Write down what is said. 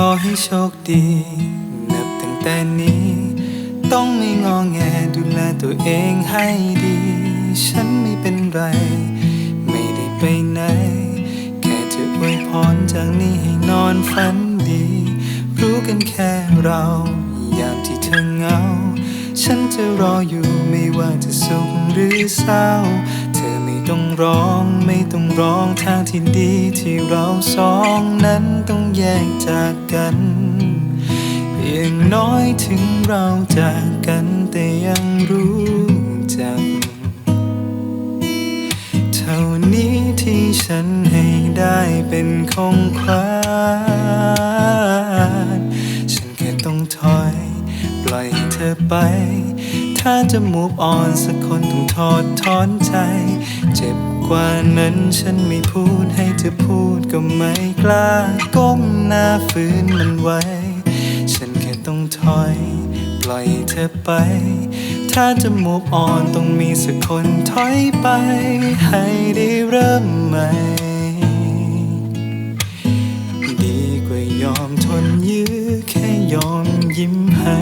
ขอให้โชคดี นับตั้งแต่นี้ ต้องไม่งอแงดูแลตัวเองให้ดี ฉันไม่เป็นไร ไม่ได้ไปไหน แค่จะอวยพรจากนี้ให้นอนฝันดี รู้กันแค่เรายามที่เธอเหงา ฉันจะรออยู่ไม่ว่าจะสุขหรือเศร้า ร้องไม่ต้องร้องทางที่ดีที่เราสองนั้นต้องแยกจากกันอย่างน้อยถึงเราจากกันแต่ยังรู้จัก เท่านี้ที่ฉันให้ได้เป็นของขวัญฉันแค่ต้องถอย ปล่อยให้เธอไปถ้าจะมูฟออนสักคนต้องทอดถอนใจ กว่านั้นฉันไม่พูดให้เธอพูดก็ไม่กล้า ก้มหน้าฝืนมันไว้ ฉันแค่ต้องถอย ปล่อยเธอไป ถ้าจะมูฟออนต้องมีสักคนถอยไป ให้ได้เริ่มใหม่ ดีกว่ายอมทนยื้อแค่ยอมยิ้มให้